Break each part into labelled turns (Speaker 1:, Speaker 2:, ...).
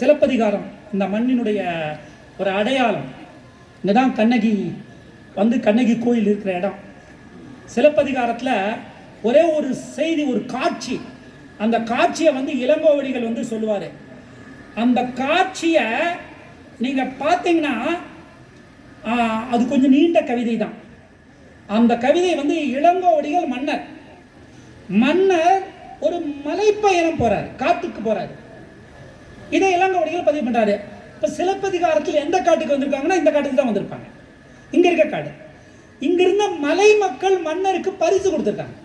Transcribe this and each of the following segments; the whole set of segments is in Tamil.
Speaker 1: சிலப்பதிகாரம் இந்த மண்ணினுடைய ஒரு அடையாளம். இங்கே தான் கண்ணகி வந்து கண்ணகி கோயில் இருக்கிற இடம். சிலப்பதிகாரத்தில் ஒரே ஒரு செய்தி ஒரு காட்சி. அந்த காட்சியை வந்து இளங்கோவடிகள் வந்து சொல்லுவார். அந்த காட்சியை நீங்கள் பார்த்தீங்கன்னா அது கொஞ்சம் நீண்ட கவிதை தான். அந்த கவிதை வந்து இளங்கோவடிகள் மன்னர். மன்னர் ஒரு மலைப்பயணம் போகிறார் காட்டுக்கு போகிறார் இதை இளங்கோவடிகள் பதிவு பண்ணுறாரு இப்போ சிலப்பதிகாரத்தில் எந்த காட்டுக்கு வந்திருக்காங்கன்னா இந்த காட்டுக்கு தான் வந்திருப்பாங்க. இங்கே இருக்க காடு. இங்க இருந்த மலை மக்கள் மன்னருக்கு பரிசு கொடுத்துருக்காங்க.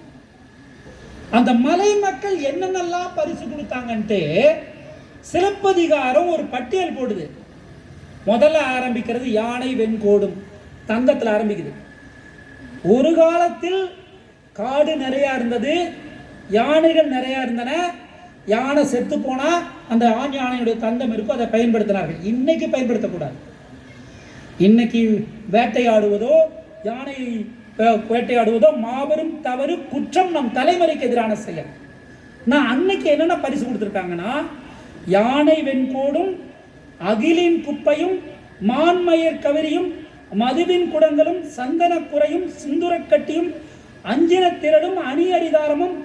Speaker 1: அந்த மலை மக்கள் என்னென்னலாம் பரிசு கொடுத்தாங்கன்ட்டு சிலப்பதிகாரம் ஒரு பட்டியல் போடுது. முதல்ல ஆரம்பிக்கிறது யானை வெண்கோடும் தங்கத்தில் ஆரம்பிக்குது. ஒரு காலத்தில் காடு நிறையா இருந்தது யானைகள் நிறையா இருந்தன யானை செத்து போனால் அந்த ஆண் யானையுடைய தந்தம் இருக்கோ அதை பயன்படுத்தினார்கள். இன்னைக்கு பயன்படுத்தக்கூடாது. இன்னைக்கு வேட்டையாடுவதோ யானை வேட்டையாடுவதோ மாபெரும் தவறு குற்றம் நம் தலைமுறைக்கு எதிரான செயல். நான் அன்னைக்கு என்னென்ன பரிசு கொடுத்துருக்காங்கன்னா யானை வெண்கோடும் அகிலின் குப்பையும் மான்மயர் கவரியும் மதுவின் குடங்களும் சந்தன குறையும் சிந்துரக்கட்டியும் அஞ்சின அணி அரிதாரமும்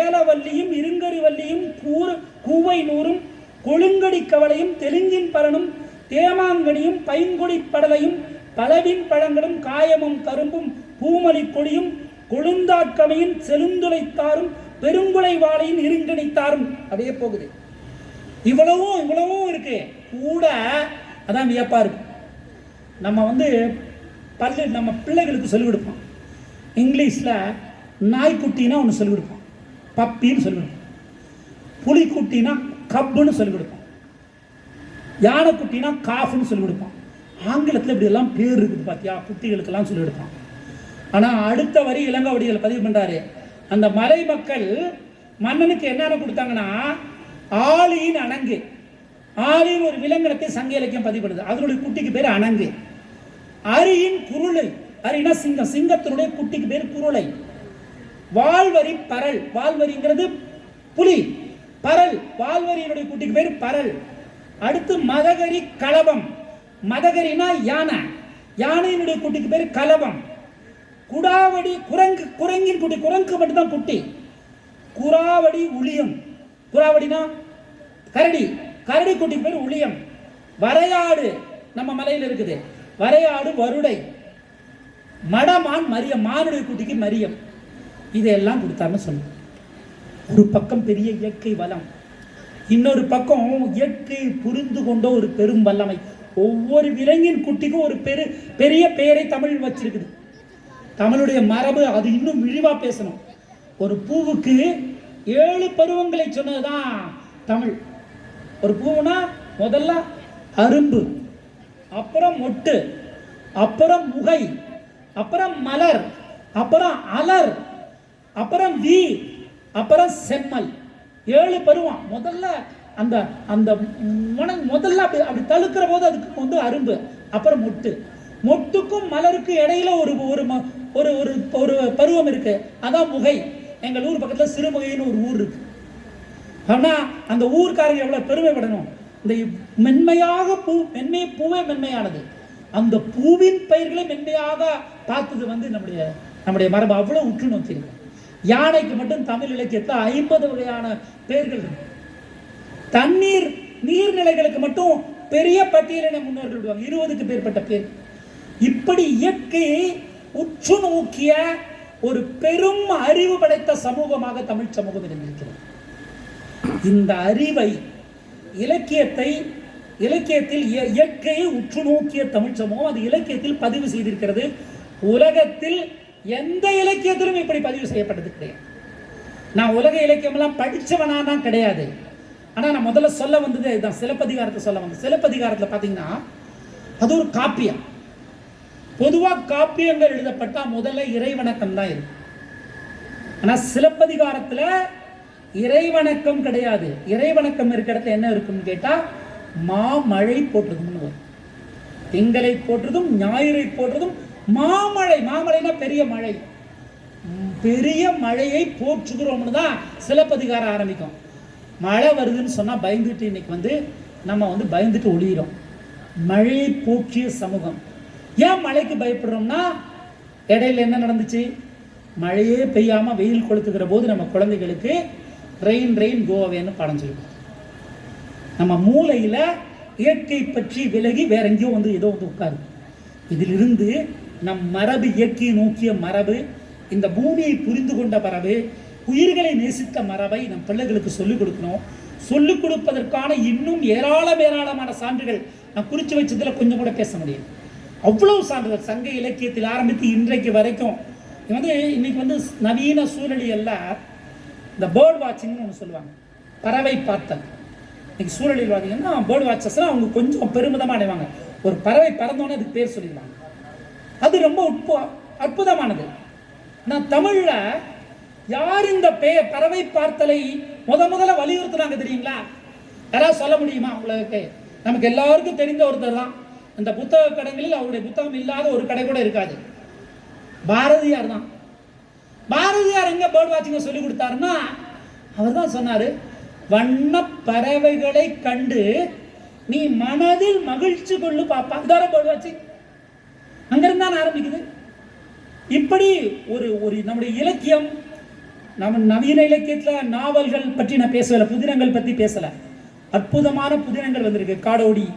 Speaker 1: ஏலவல்லியும் இருங்கரி வல்லியும் கூறு கூவை நூறும் கொழுங்கடி கவலையும் தெலுங்கின் பலனும் தேமாங்கனியும் பைங்குடி படலையும் பலவின் பழங்களும் காயமும் கரும்பும் பூமலி கொடியும் கொழுந்தாட்கமையின் செலுந்துளைத்தாரும் பெருங்குலை வாழையின் இருங்கிணைத்தாரும் அப்படியே போகுது. இவ்வளவும் இவ்வளவும் இருக்கு. கூட அதான் வியப்பா இருக்கு. நம்ம வந்து பல்லு நம்ம பிள்ளைகளுக்கு சொல்லிக் கொடுப்போம். இங்கிலீஷில் நாய்க்குட்டின்னா ஒன்று சொல்லிக் கொடுப்போம். பப்பின்னு சொல்லிக் கொடுப்போம். புலிக்குட்டினா கப்புன்னு சொல்லிக் கொடுப்போம் யானைக்குட்டினா காஃப்னு சொல்லிக் கொடுப்போம் ஆங்கிலத்தில் இப்படி எல்லாம் பேர் இருக்குது பார்த்தியா குட்டிகளுக்கெல்லாம் சொல்லிக் கொடுப்போம் ஆனால் அடுத்த வரி இளங்கவடிகள் பதிவு பண்ணுறாரு அந்த மலை மக்கள் மன்னனுக்கு என்னென்ன கொடுத்தாங்கன்னா ஆளியின் அணங்கு. ஆளியின் ஒரு விலங்கினத்தை சங்க இலக்கியம் பதிவு பண்ணுது அதனுடைய குட்டிக்கு பேர் அணங்கு. அரியின் குருளை அரினா சிங்கம் சிங்கத்தினுடைய குட்டிக்கு பேர் குருளை. வால்வரி பரல். வால்வரிங்கிறது புலி. பரல். பால்வரியினுடைய குட்டிக்கு பேர் பரல். அடுத்து மதகரி கலபம். மதகரினா யானை. யானையினுடைய குட்டிக்கு பேர் கலபம். குடாவடி குரங்கு குரங்கின் குட்டி. குரங்கு மட்டும்தான் குட்டி. குராவடி உளியம். குராவடினா கரடி. கரடி குட்டி பேர் உளியம். வரையாடு நம்ம மலையில் இருக்குது. வரையாடு வருடை. மடமான் மரியம். மானுடைய குட்டிக்கு மரியம். இதையெல்லாம் கொடுத்தாருன்னு சொல்லுவோம். ஒரு பக்கம் பெரிய இயற்கை வளம் இன்னொரு பக்கம் இயற்கை புரிந்து கொண்ட ஒரு பெரும் வல்லமை. ஒவ்வொரு விலங்கின் குட்டிக்கும் ஒரு பெரு பெரிய பெயரை தமிழ் வச்சிருக்குது. தமிழுடைய மரபு அது இன்னும் விரிவா பேசணும். ஒரு பூவுக்கு ஏழு பருவங்களை சொன்னதுதான் தமிழ். ஒரு பூவுனா முதல்ல அரும்பு அப்புறம் மொட்டு அப்புறம் முகை அப்புறம் மலர் அப்புறம் அலர் அப்புறம் வீ அப்புறம் செம்மல். ஏழு பருவம். முதல்ல அந்த அந்த முன முதல்ல அப்படி அப்படி தழுக்கிற போது அதுக்கு வந்து அரும்பு அப்புறம் மொட்டு. மொட்டுக்கும் மலருக்கும் இடையில ஒரு ஒரு ம- ஒரு ஒரு ஒரு பருவம் இருக்கு. அதான் முகை. எங்கள் ஊர் பக்கத்தில் சிறுமுகைன்னு ஒரு ஊர் இருக்கு. ஆனால் அந்த ஊர்க்காரங்க எவ்வளோ பெருமைப்படணும் இந்த மென்மையாக பூ மென்மை பூவே மென்மையானது. அந்த பூவின் பயிர்களை மென்மையாக பார்த்தது வந்து நம்முடைய நம்முடைய மரபு. அவ்வளோ உற்று நோக்கியிருக்கு. யானைக்கு மட்டும் தமிழ் இலக்கியத்தில் ஐம்பது வகையான பெயர்கள் தண்ணீர் நீர்நிலைகளுக்கு மட்டும் பெரிய பட்டியலினை முன்னோர்கள் விடுவாங்க. இருபதுக்கு பேர்பட்ட பேர். இப்படி இயற்கையை உற்று நோக்கிய ஒரு பெரும் அறிவு படைத்த சமூகமாக தமிழ் சமூகம் இருந்திருக்கிறது இந்த அறிவை இலக்கியத்தை இலக்கியத்தில் இய- இயற்கையை உற்று நோக்கிய தமிழ் சமூகம் அது இலக்கியத்தில் பதிவு செய்திருக்கிறது. உலகத்தில் எந்த இலக்கியத்திலும் இப்படி பதிவு செய்யப்பட்டது கிடையாது. நான் உலக இலக்கியமெல்லாம் படித்தவனா தான் கிடையாது. ஆனால் நான் முதல்ல சொல்ல வந்தது இதுதான். சிலப்பதிகாரத்தை சொல்ல வந்தது சிலப்பதிகாரத்தில் பார்த்தீங்கன்னா அது ஒரு காப்பியம். பொதுவாக காப்பியங்கள் எழுதப்பட்டால் முதல்ல இறைவணக்கம் தான் இருக்கு. ஆனால் சிலப்பதிகாரத்தில் இறைவணக்கம் கிடையாது. இறைவணக்கம் இருக்கிற இடத்துல என்ன இருக்குன்னு கேட்டால் மாமழை போட்டுதும்னு வரும். திங்களை போட்டுறதும் ஞாயிறை போட்டுறதும் மாமழை மாமழைனா பெரிய மழை. பெரிய மழையை போற்றுகிறோம்னு தான் சிலப்பதிகாரம் ஆரம்பிக்கும். மழை வருதுன்னு சொன்னால் பயந்துட்டு இன்னைக்கு வந்து நம்ம வந்து பயந்துட்டு ஒளியிறோம். மழையை போற்றிய சமூகம். ஏன் மழைக்கு பயப்படுறோம்னா இடையில என்ன நடந்துச்சு? மழையே பெய்யாமல் வெயில் கொளுத்துக்கிற போது நம்ம குழந்தைகளுக்கு ரெயின் ரெயின் கோவேன்னு பாடம் சொல்லிருக்கோம். நம்ம மூளையில் இயற்கை பற்றி விலகி வேற எங்கேயோ வந்து ஏதோ வந்து உட்காரு இதிலிருந்து நம் மரபு இயக்கி நோக்கிய மரபு இந்த பூமியை புரிந்து கொண்ட மரபு உயிர்களை நேசித்த மரபை நம் பிள்ளைகளுக்கு சொல்லிக் கொடுக்கணும். சொல்லிக் கொடுப்பதற்கான இன்னும் ஏராளம் ஏராளமான சான்றுகள் நான் குறித்து வச்சதில் கொஞ்சம் கூட பேச முடியும். அவ்வளவு சான்றுகள் சங்க இலக்கியத்தில் ஆரம்பித்து இன்றைக்கு வரைக்கும். இது வந்து இன்னைக்கு வந்து நவீன சூழலியல்ல இந்த பேர்ட் வாட்சிங்னு ஒன்று சொல்லுவாங்க. பறவை பார்த்தல். இன்னைக்கு சூழலில் பார்த்தீங்கன்னா பேர்ட் வாட்சஸ்லாம் அவங்க கொஞ்சம் பெருமிதமாக அடைவாங்க. ஒரு பறவை பறந்தோன்னே அதுக்கு பேர் சொல்லிடுவாங்க. அது ரொம்ப உட்பு அற்புதமானது. நான் தமிழில் யார் இந்த பே பறவை பார்த்தலை முத முதல்ல வலியுறுத்துனாங்க தெரியுங்களா? யாராவது சொல்ல முடியுமா உங்களுக்கு நமக்கு எல்லாருக்கும் தெரிந்த ஒருத்தர் தான். இந்த புத்தக கடைகளில் அவருடைய புத்தகம் இல்லாத ஒரு கடை கூட இருக்காது. பாரதியார் தான். பாரதியார் எங்கே பேர்ட் வாட்சிங்க சொல்லி கொடுத்தாருன்னா அவர் தான் சொன்னார் வண்ண பறவைகளை கண்டு நீ மனதில் மகிழ்ச்சி கொள்ளு பாப்பா. இதார பேர்ட் வாட்சிங் அங்கிருந்து தான் ஆரம்பிக்குது. இப்படி ஒரு ஒரு நம்முடைய இலக்கியம் நம்ம நவீன இலக்கியத்தில் நாவல்கள் பற்றி நான் பேசலை புதினங்கள் பற்றி பேசலை. அற்புதமான புதினங்கள் வந்திருக்கு. காடோடி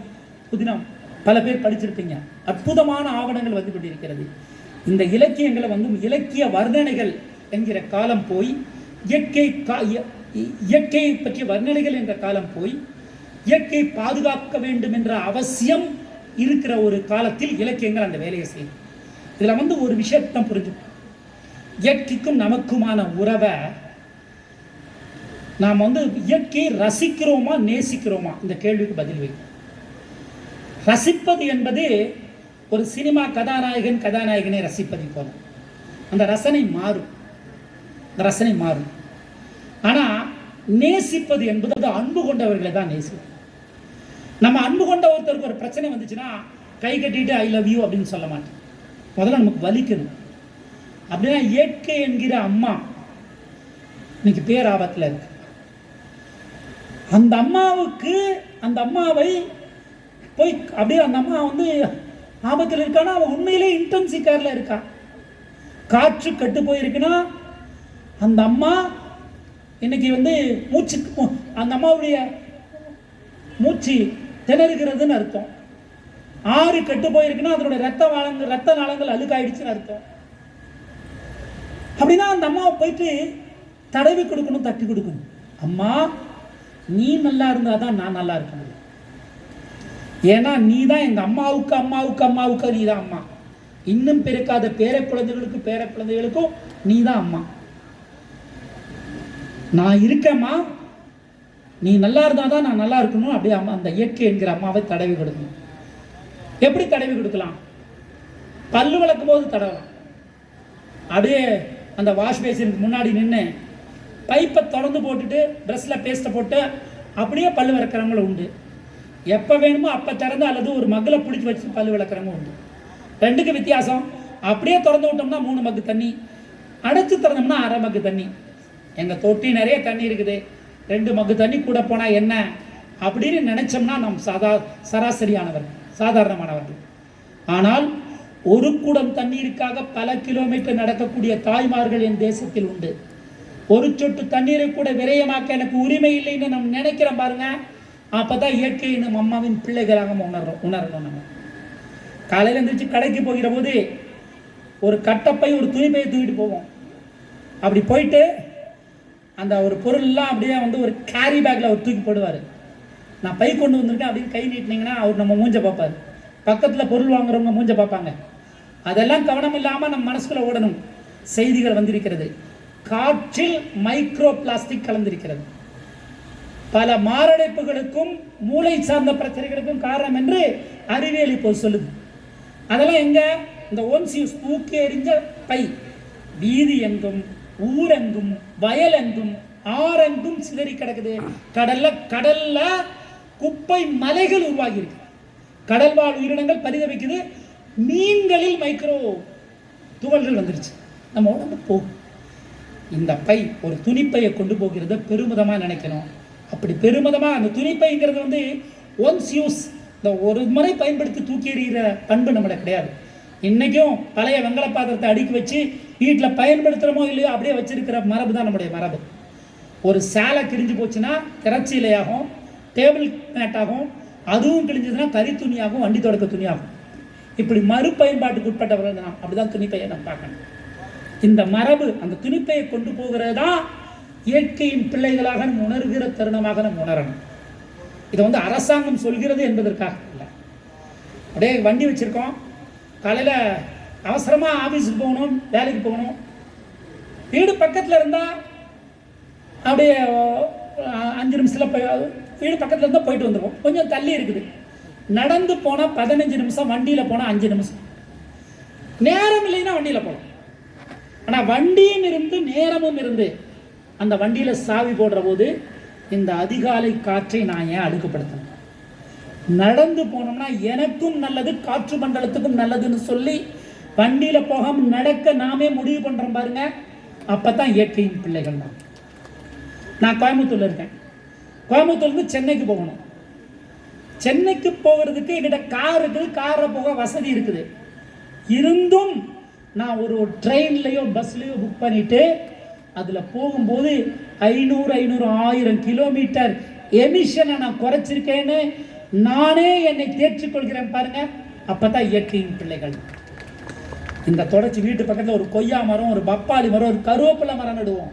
Speaker 1: புதினம் பல பேர் படிச்சிருப்பீங்க. அற்புதமான ஆவணங்கள் வந்து கொண்டிருக்கிறது. இந்த இலக்கியங்களை வந்து இலக்கிய வர்ணனைகள் என்கிற காலம் போய் இயற்கை கா- இய- இயற்கையை பற்றிய வர்ணனைகள் என்ற காலம் போய் இயற்கை பாதுகாக்க வேண்டும் என்ற அவசியம் இருக்கிற ஒரு காலத்தில் இலக்கியங்கள் அந்த வேலையை செய்யும். இதுல வந்து ஒரு விஷயத்தை புரிஞ்சு இயற்கைக்கும் நமக்குமான உறவை நாம் வந்து இயற்கையை ரசிக்கிறோமா நேசிக்கிறோமா? இந்த கேள்விக்கு பதில் வை ரசிப்பது என்பது ஒரு சினிமா கதாநாயகன் கதாநாயகனை ரசிப்பதை போல. அந்த ரசனை மாறும். அந்த ரசனை மாறும். ஆனா நேசிப்பது என்பது அது அன்பு கொண்டவர்களை தான் நேசிக்கும். நம்ம அன்பு கொண்ட ஒருத்தருக்கு ஒரு பிரச்சனை வந்துச்சுன்னா கை கட்டிட்டு ஐ லவ் யூ அப்படின்னு சொல்ல மாட்டோம். முதல்ல நமக்கு வலிக்கணும். அப்படின்னா இயற்கை என்கிற அம்மா இன்னைக்கு பேராபத்தில் இருக்கு. அந்த அம்மாவுக்கு அந்த அம்மாவை போய் அப்படியே அந்த அம்மா வந்து ஆபத்தில் இருக்கானா? அவன் உண்மையிலே இன்டென்சி கேர்ல இருக்கா? காற்று கட்டு போயிருக்குன்னா அந்த அம்மா இன்னைக்கு வந்து மூச்சு அந்த அம்மாவுடைய மூச்சு திணறுகிறதுன்னு அர்த்தம். ஆறு கெட்டு போயிருக்குன்னா அதனுடைய ரத்த நாளங்கள் ரத்த நாளங்கள் அழுக்காயிடுச்சுன்னு அர்த்தம். அப்படின்னா அந்த அம்மாவை போயிட்டு தடவி கொடுக்கணும் தட்டி கொடுக்கணும். அம்மா நீ நல்லா இருந்தால் தான் நான் நல்லா இருக்க முடியும். ஏன்னா நீ தான் எங்கள் அம்மாவுக்கு அம்மாவுக்கு அம்மாவுக்கு நீ தான் அம்மா. இன்னும் பிறக்காத பேர குழந்தைகளுக்கும் பேர குழந்தைகளுக்கும் நீ தான் அம்மா. நான் இருக்கேம்மா நீ நல்லா இருந்தால் தான் நான் நல்லா இருக்கணும். அப்படியே அம்மா அந்த இயற்கை என்கிற அம்மாவை தடவி கொடுக்கணும் எப்படி தடவி கொடுக்கலாம்? பல்லு வளர்க்கும் போது தடவலாம். அப்படியே அந்த வாஷ் பேசினுக்கு முன்னாடி நின்று பைப்பை திறந்து போட்டுட்டு ட்ரெஸ்ஸில் பேஸ்ட்டை போட்டு அப்படியே பல்லு விளக்குறவங்களும் உண்டு. எப்போ வேணுமோ அப்போ திறந்து அல்லது ஒரு மக்கில் பிடிச்சி வச்சு பல்லு விளக்குறவங்க உண்டு. ரெண்டுக்கு வித்தியாசம். அப்படியே திறந்து விட்டோம்னா மூணு மக்கு தண்ணி. அடைச்சி திறந்தோம்னா அரை மக்கு தண்ணி. எங்கள் தொட்டி நிறைய தண்ணி இருக்குது. ரெண்டு மக்கு தண்ணி கூட போனால் என்ன? அப்படின்னு நினைச்சோம்னா நாம் சாதா சராசரியானவர்கள் சாதாரணமானவர்கள். ஆனால் ஒரு குடம் தண்ணீருக்காக பல கிலோமீட்டர் நடக்கக்கூடிய தாய்மார்கள் என் தேசத்தில் உண்டு. ஒரு சொட்டு தண்ணீரை கூட விரயமாக்க எனக்கு உரிமை இல்லைன்னு நம்ம நினைக்கிறோம் பாருங்க. அப்பதான் இயற்கையை நம்ம அம்மாவின் பிள்ளைகளாக நம்ம உணர்றோம் உணரணும் நம்ம. காலையில் எழுந்திரிச்சு கடைக்கு போகிற போது ஒரு கட்டப்பை ஒரு துணிப்பையை தூக்கிட்டு போவோம். அப்படி போயிட்டு அந்த ஒரு பொருள்லாம் அப்படியே வந்து ஒரு கேரி பேக்கில் அவர் தூக்கி போடுவார். நான் பை கொண்டு வந்திருக்கேன் அப்படின்னு கை நீட்டினீங்கன்னா அவர் நம்ம மூஞ்ச பார்ப்பார். பக்கத்தில் பொருள் வாங்குறவங்க மூஞ்ச பார்ப்பாங்க. அதெல்லாம் கவனம் இல்லாமல் நம்ம மனசுக்குள்ள ஓடணும். செய்திகள் வந்திருக்கிறது. காற்றில் மைக்ரோ பிளாஸ்டிக் கலந்திருக்கிறது. பல மாரடைப்புகளுக்கும் மூளை சார்ந்த பிரச்சனைகளுக்கும் காரணம் என்று அறிவியல் இப்போ சொல்லுது. அதெல்லாம் எங்க? இந்த ஒன்ஸ் தூக்கி எறிஞ்ச பை. வீதி எங்கும் ஊரெங்கும் வயலெங்கும் ஆறெங்கும் சிதறி கிடக்குது. கடல்ல கடல்ல குப்பை மலைகள் உருவாகி இருக்கு கடல் வாழ் உயிரினங்கள் பரிதவிக்குது மீன்களில் மைக்ரோ துகள்கள் வந்துருச்சு. நம்ம உடம்பு போகும். இந்த பை ஒரு துணிப்பையை கொண்டு போகிறத பெருமிதமாக நினைக்கணும். அப்படி பெருமிதமாக அந்த துணிப்பைங்கிறது வந்து ஒன்ஸ் யூஸ் இந்த ஒரு முறை பயன்படுத்தி தூக்கி எறிகிற பண்பு நம்மளை கிடையாது. இன்றைக்கும் பழைய வெங்கல பாத்திரத்தை அடுக்கி வச்சு வீட்டில் பயன்படுத்துகிறோமோ இல்லையோ அப்படியே வச்சிருக்கிற மரபு தான் நம்முடைய மரபு. ஒரு சேலை கிழிஞ்சு போச்சுன்னா திரச்சி இலையாகும் டேபிள் மேட்டாகும் அதுவும் கிழிஞ்சதுன்னா கறி துணியாகும் வண்டி தொடக்க துணியாகும். இப்படி மறுபயன்பாட்டுக்கு உட்பட்டவர்கள் தான். அப்படிதான் துணிப்பையை நம்ம பார்க்கணும். இந்த மரபு அந்த துணிப்பையை கொண்டு போகிறது தான் இயற்கையின் பிள்ளைகளாக நம்ம உணர்கிற தருணமாக நம்ம உணரணும். இதை வந்து அரசாங்கம் சொல்கிறது என்பதற்காக இல்லை அப்படியே வண்டி வச்சுருக்கோம். காலையில் அவசரமாக ஆஃபீஸுக்கு போகணும் வேலைக்கு போகணும். வீடு பக்கத்தில் இருந்தால் அப்படியே அஞ்சு நிமிஷத்தில் போய் வீடு பக்கத்தில் இருந்தால் போயிட்டு வந்துடுவோம் கொஞ்சம் தள்ளி இருக்குது. நடந்து போனால் பதினஞ்சு நிமிஷம் வண்டியில் போனால் அஞ்சு நிமிஷம். நேரம் இல்லைன்னா வண்டியில் போகலாம் ஆனால் வண்டியும் இருந்து நேரமும் இருந்து அந்த வண்டியில் சாவி போடுற போது இந்த அதிகாலை காற்றை நான் ஏன் அடுக்குப்படுத்தணும்? நடந்து போனோம்னா எனக்கும் நல்லது காற்று மண்டலத்துக்கும் நல்லதுன்னு சொல்லி வண்டியில் போகாம நடக்க நாமே முடிவு பண்ணுறோம் பாருங்க. அப்போ தான் இயற்கையின் பிள்ளைகள் தான். நான் கோயம்புத்தூர்ல இருக்கேன். கோயம்புத்தூர்லேருந்து சென்னைக்கு போகணும். சென்னைக்கு போகிறதுக்கு என்கிட்ட கார் இருக்குது காரில் போக வசதி இருக்குது. இருந்தும் நான் ஒரு ட்ரெயின்லையோ பஸ்லையோ புக் பண்ணிட்டு அதில் போகும்போது ஐநூறு ஐநூறு ஆயிரம் கிலோமீட்டர் எமிஷனை நான் குறைச்சிருக்கேன்னு நானே என்னை தேர்ச்சிக் பாருங்கள் அப்போ தான் இயற்கையின் பிள்ளைகள். இந்த தொடச்சி வீட்டு பக்கத்தில் ஒரு கொய்யா மரம் ஒரு பப்பாளி மரம் ஒரு கருவேப்பிலை மரம் நடுவோம்.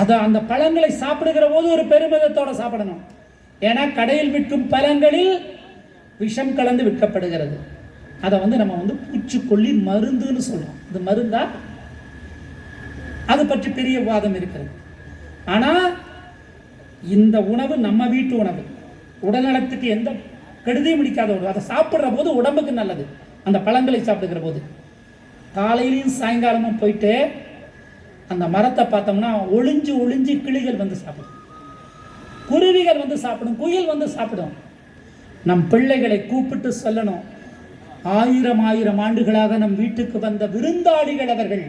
Speaker 1: அதை அந்த பழங்களை சாப்பிடுகிற போது ஒரு பெருமிதத்தோட சாப்பிடணும். ஏன்னா கடையில் விற்கும் பழங்களில் விஷம் கலந்து விற்கப்படுகிறது. அதை வந்து நம்ம வந்து பூச்சிக்கொல்லி மருந்துன்னு சொல்லுவோம் இது மருந்தா? அது பற்றி பெரிய வாதம் இருக்கிறது. ஆனால் இந்த உணவு நம்ம வீட்டு உணவு. உடல்நலத்துக்கு எந்த கெடுதியும் முடிக்காத உணவு. அதை சாப்பிட்ற போது உடம்புக்கு நல்லது. அந்த பழங்களை சாப்பிட்டுக்கிற போது. காலையிலையும் சாயங்காலமும் போயிட்டு அந்த மரத்தை பார்த்தோம்னா ஒளிஞ்சு ஒளிஞ்சு கிளிகள் வந்து சாப்பிடும். குருவிகள் வந்து சாப்பிடும் குயில் வந்து சாப்பிடும். நம் பிள்ளைகளை கூப்பிட்டு சொல்லணும். ஆயிரம் ஆயிரம் ஆண்டுகளாக நம் வீட்டுக்கு வந்த விருந்தாளிகள் அவர்கள்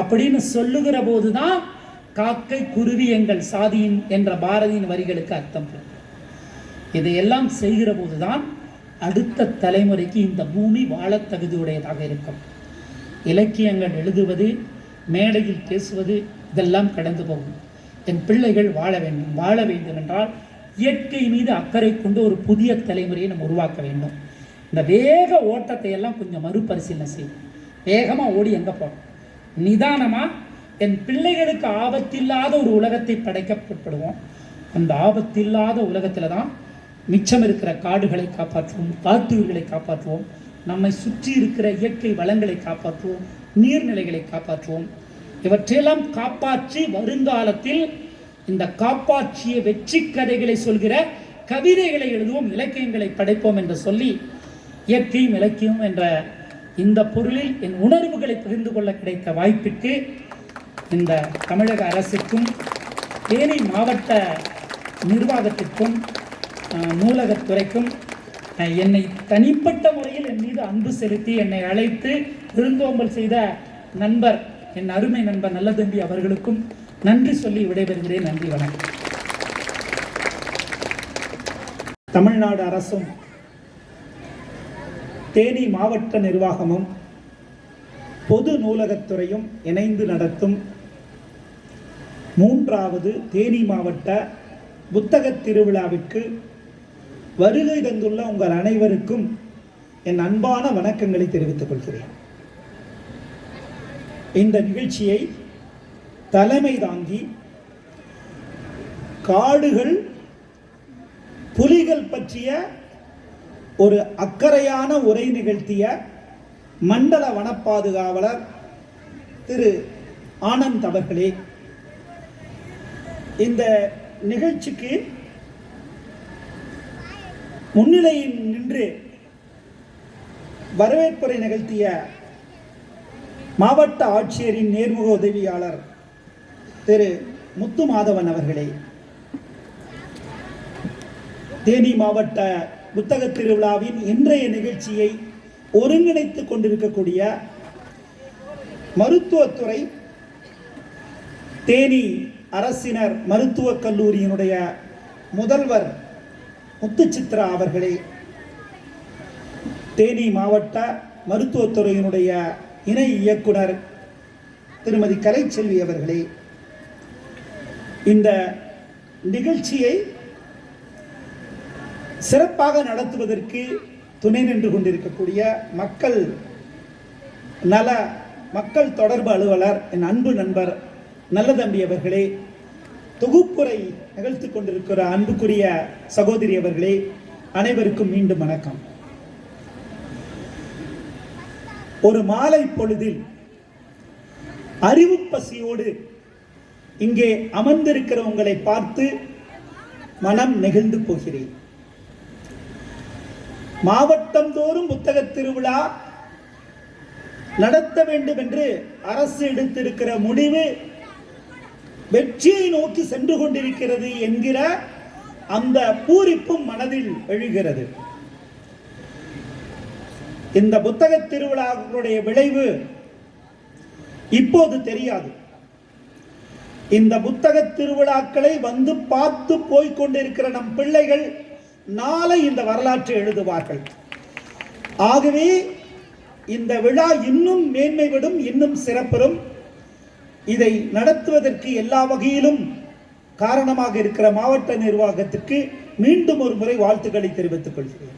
Speaker 1: அப்படின்னு சொல்லுகிற போதுதான் காக்கை குருவி எங்கள் சாதியின் என்ற பாரதியின் வரிகளுக்கு அர்த்தம் இதையெல்லாம் செய்கிற போதுதான் அடுத்த தலைமுறைக்கு இந்த பூமி வாழத் தகுதியுடையதாக இருக்கும். இலக்கியங்கள் எழுதுவது மேடையில் பேசுவது இதெல்லாம் கடந்து போகும். என் பிள்ளைகள் வாழ வேண்டும் வாழ வேண்டும் என்றால் இயற்கை மீது அக்கறை கொண்டு ஒரு புதிய தலைமுறையை நம்ம உருவாக்க வேண்டும். இந்த வேக ஓட்டத்தை எல்லாம் கொஞ்சம் மறுபரிசீலனை செய்யும் வேகமாக ஓடி எங்கே போகணும்? நிதானமாக என் பிள்ளைகளுக்கு ஆபத்தில்லாத ஒரு உலகத்தை படைக்கப்படுவோம் அந்த ஆபத்தில்லாத உலகத்தில் தான் மிச்சம் இருக்கிற காடுகளை காப்பாற்றுவோம் காட்டுயிர்களை காப்பாற்றுவோம் நம்மை சுற்றி இருக்கிற இயற்கை வளங்களை காப்பாற்றுவோம் நீர்நிலைகளை காப்பாற்றுவோம். இவற்றையெல்லாம் காப்பாற்றி வருங்காலத்தில் இந்த காப்பாற்றிய வெற்றி கதைகளை சொல்கிற கவிதைகளை எழுதுவோம் இலக்கியங்களை படைப்போம் என்று சொல்லி இயற்கையும் இலக்கியம் என்ற இந்த பொருளில் என் உணர்வுகளை பகிர்ந்து கொள்ள கிடைத்த வாய்ப்பிற்கு இந்த தமிழக அரசுக்கும் தேனி மாவட்ட நிர்வாகத்திற்கும் நூலகத்துறைக்கும் என்னை தனிப்பட்ட முறையில் என் மீது அன்பு செலுத்தி என்னை அழைத்து விருந்தோம்பல் செய்த நண்பர் என் அருமை நண்பர் நல்லதம்பி அவர்களுக்கும் நன்றி சொல்லி விடைபெறுகிறேன். நன்றி வணக்கம். தமிழ்நாடு அரசும் தேனி மாவட்ட நிர்வாகமும் பொது நூலகத்துறையும் இணைந்து நடத்தும் மூன்றாவது தேனி மாவட்ட புத்தகத் திருவிழாவிற்கு வருகை தந்துள்ள உங்கள் அனைவருக்கும் என் அன்பான வணக்கங்களை தெரிவித்துக் கொள்கிறேன். இந்த நிகழ்ச்சியை தலைமை தாங்கி காடுகள் புலிகள் பற்றிய ஒரு அக்கறையான உரை நிகழ்த்திய மண்டல வனப்பாதுகாவலர் திரு ஆனந்த் அவர்களே இந்த நிகழ்ச்சிக்கு முன்னிலையில் நின்று வரவேற்புரை நிகழ்த்திய மாவட்ட ஆட்சியரின் நேர்முக உதவியாளர் திரு முத்து மாதவன் அவர்களே தேனி மாவட்ட புத்தக திருவிழாவின் இன்றைய நிகழ்ச்சியை ஒருங்கிணைத்துக் கொண்டிருக்கக்கூடிய மருத்துவத்துறை தேனி அரசினர் மருத்துவக் கல்லூரியினுடைய
Speaker 2: முதல்வர் முத்துச்சித்ரா அவர்களே தேனி மாவட்ட மருத்துவத்துறையினுடைய இணை இயக்குனர் திருமதி கலைச்செல்வி அவர்களே இந்த நிகழ்ச்சியை சிறப்பாக நடத்துவதற்கு துணை நின்று கொண்டிருக்கக்கூடிய மக்கள் நல மக்கள் தொடர்பு அலுவலர் என் அன்பு நண்பர் நல்லதம்பி அவர்களே தொகுப்புரை நிகழ்த்து கொண்டிருக்கிற அன்புக்குரிய சகோதரி அவர்களே அனைவருக்கும் மீண்டும் வணக்கம். ஒரு மாலை பொழுதில் அறிவு பசியோடு இங்கே அமர்ந்திருக்கிற உங்களை பார்த்து மனம் நெகிழ்ந்து போகிறேன். மாவட்டம் தோறும் புத்தக திருவிழா நடத்த வேண்டும் என்று அரசு எடுத்திருக்கிற முடிவு வெற்றியை நோக்கி சென்று கொண்டிருக்கிறது என்கிற அந்த பூரிப்பும் மனதில் எழுகிறது. இந்த புத்தக திருவிழாவுடைய விளைவு இப்போது தெரியாது. இந்த புத்தக திருவிழாக்களை வந்து பார்த்து போய்க் கொண்டிருக்கிற நம் பிள்ளைகள் நாளை இந்த வரலாற்றை எழுதுவார்கள். ஆகவே இந்த விழா இன்னும் மேன்மைவிடும் இன்னும் சிறப்பெறும். இதை நடத்துவதற்கு எல்லா வகையிலும் காரணமாக இருக்கிற மாவட்ட நிர்வாகத்திற்கு மீண்டும் ஒரு முறை வாழ்த்துக்களை தெரிவித்துக் கொள்கிறேன்.